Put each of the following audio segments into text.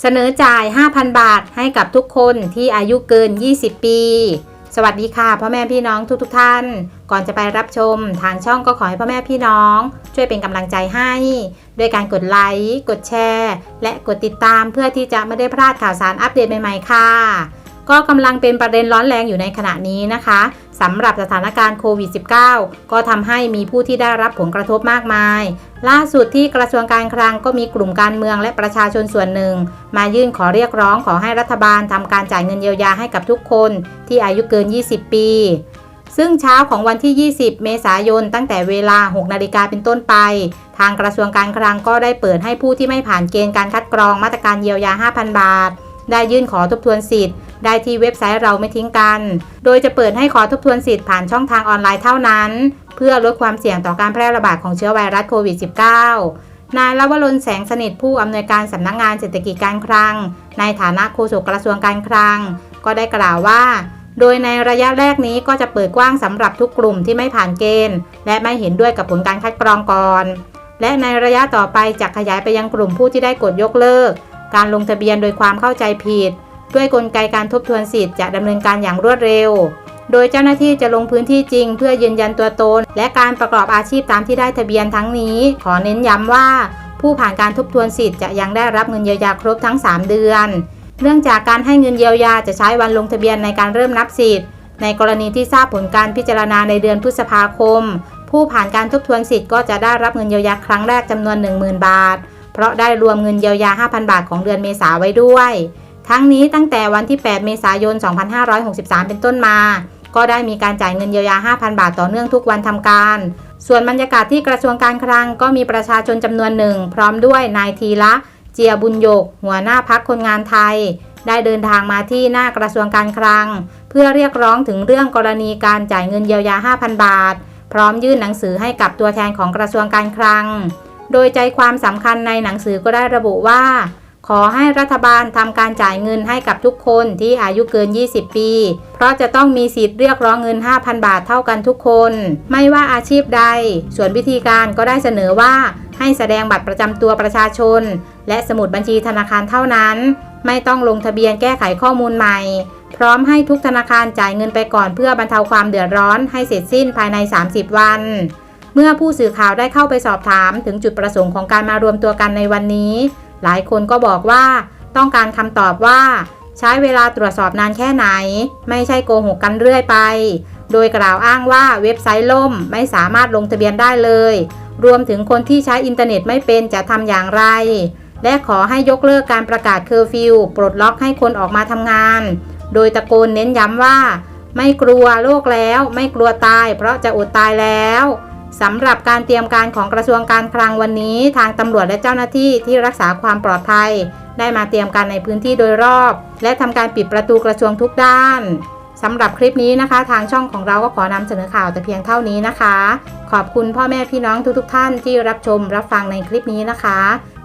เสนอจ่าย 5,000 บาทให้กับทุกคนที่อายุเกิน 20 ปี สวัสดีค่ะพ่อแม่พี่น้องทุกๆทท่าน ก่อนจะไปรับชม ทางช่องก็ขอให้พ่อแม่พี่น้อง ช่วยเป็นกำลังใจให้ด้วยการกดไลค์ กดแชร์ และกดติดตามเพื่อที่จะไม่ได้พลาดข่าวสารอัปเดตใหม่ๆค่ะ ก็กำลังเป็นประเด็นร้อนแรงอยู่ในขณะนี้นะคะสำหรับสถานการณ์โควิด -19 ก็ทำให้มีผู้ที่ได้รับผลกระทบมากมาย ล่าสุดที่กระทรวงการคลังก็มีกลุ่มการเมืองและประชาชนส่วนหนึ่ง มายื่นขอเรียกร้องขอให้รัฐบาลทำการจ่ายเงินเยียวยาให้กับทุกคนที่อายุเกิน 20 ปี ซึ่งเช้าของวันที่ 20 เมษายน ตั้งแต่เวลา 6 นาฬิกาเป็นต้นไป ทางกระทรวงการคลังก็ได้เปิดให้ผู้ที่ไม่ผ่านเกณฑ์การคัดกรองมาตรการเยียวยา 5,000 บาท ได้ยื่นขอทบทวนสิทธิ์ ได้ที่เว็บไซต์เราไม่ทิ้งกัน โดยจะเปิดให้ขอทบทวนสิทธิ์ผ่านช่องทางออนไลน์เท่านั้น เพื่อลดความเสี่ยงต่อการแพร่ระบาดของเชื้อไวรัสโควิด -19 นายลวรนแสงสนิทผู้อำนวยการสำนักงงานเศรษฐกิจการคลัง ในฐานะโฆษกกระทรวงการคลัง ก็ได้กล่าวว่าโดยในระยะแรกนี้ก็จะเปิดกว้างสำหรับทุกกลุ่มที่ไม่ผ่านเกณฑ์ และไม่เห็นด้วยกับผลการคัดกรองก่อน และในระยะต่อไปจะขยายไปยังกลุ่มผู้ที่ได้กดยกเลิก การลงทะเบียนโดยความเข้าใจผิด ด้วยกลไกการทบทวนสิทธิ์จะดำเนินการอย่างรวดเร็ว โดยเจ้าหน้าที่จะลงพื้นที่จริง เพื่อยืนยันตัวตน และการประกอบอาชีพตามที่ได้ทะเบียนทั้งนี้ ขอเน้นย้ำว่า ผู้ผ่านการทบทวนสิทธิ์จะยังได้รับเงินเยียวยาครบทั้ง 3 เดือน เนื่องจากการให้เงินเยียวยาจะใช้วันลงทะเบียนในการเริ่มนับสิทธิ์ ในกรณีที่ทราบผลการพิจารณาในเดือนพฤษภาคม ผู้ผ่านการทบทวนสิทธิ์ก็จะได้รับเงินเยียวยาครั้งแรกจำนวน 10,000 บาท เพราะได้รวมเงินเยียวยา 5,000 บาทของเดือนเมษาไว้ด้วย ทั้งนี้ตั้งแต่วันที่ 8 เมษายน 2563 เป็นต้นมา ก็ได้มีการจ่ายเงินเยียวยา 5,000 บาทต่อเนื่องทุกวันทำการ ส่วนบรรยากาศที่กระทรวงการคลังก็มีประชาชนจำนวนหนึ่ง พร้อมด้วยนายทีละเจียบุญยก หัวหน้าพักคนงานไทย ได้เดินทางมาที่หน้ากระทรวงการคลัง เพื่อเรียกร้องถึงเรื่องกรณีการจ่ายเงินเยียวยา 5,000 บาท พร้อมยื่นหนังสือให้กับตัวแทนของกระทรวงการคลัง โดยใจความสำคัญในหนังสือก็ได้ระบุว่า ขอให้รัฐบาลทำการจ่ายเงินให้กับทุกคนที่อายุเกิน 20 ปี เพราะจะต้องมีสิทธิ์เรียกร้องเงิน 5,000 บาทเท่ากันทุกคน ไม่ว่าอาชีพใด ส่วนวิธีการก็ได้เสนอว่าให้แสดงบัตรประจำตัวประชาชน และสมุดบัญชีธนาคารเท่านั้น ไม่ต้องลงทะเบียนแก้ไขข้อมูลใหม่ พร้อมให้ทุกธนาคารจ่ายเงินไปก่อนเพื่อบรรเทาความเดือดร้อนให้เสร็จสิ้นภายใน 30 วันเมื่อผู้สื่อข่าวได้เข้าไปสอบถามถึงจุดประสงค์ของการมารวมตัวกันในวันนี้ หลายคนก็บอกว่า ต้องการคำตอบว่า ใช้เวลาตรวจสอบนานแค่ไหน ไม่ใช่โกหกกันเรื่อยไป โดยกล่าวอ้างว่าเว็บไซต์ล่มไม่สามารถลงทะเบียนได้เลย รวมถึงคนที่ใช้อินเทอร์เน็ตไม่เป็นจะทำอย่างไร และขอให้ยกเลิกการประกาศเคอร์ฟิวปลดล็อกให้คนออกมาทำงาน โดยตะโกนเน้นย้ำว่า ไม่กลัวโรคแล้ว ไม่กลัวตาย เพราะจะอดตายแล้ว สำหรับการเตรียมการของกระทรวงการคลังวันนี้ ทางตำรวจและเจ้าหน้าที่ที่รักษาความปลอดภัย ได้มาเตรียมการในพื้นที่โดยรอบ และทำการปิดประตูกระทรวงทุกด้านสำหรับคลิปนี้นะคะ ทางช่องของเราก็ขอนำเสนอข่าวแต่เพียงเท่านี้นะคะ ขอบคุณพ่อแม่พี่น้องทุกๆทท่านที่รับชมรับฟังในคลิปนี้นะคะ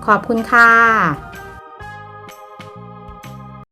ขอบคุณค่ะ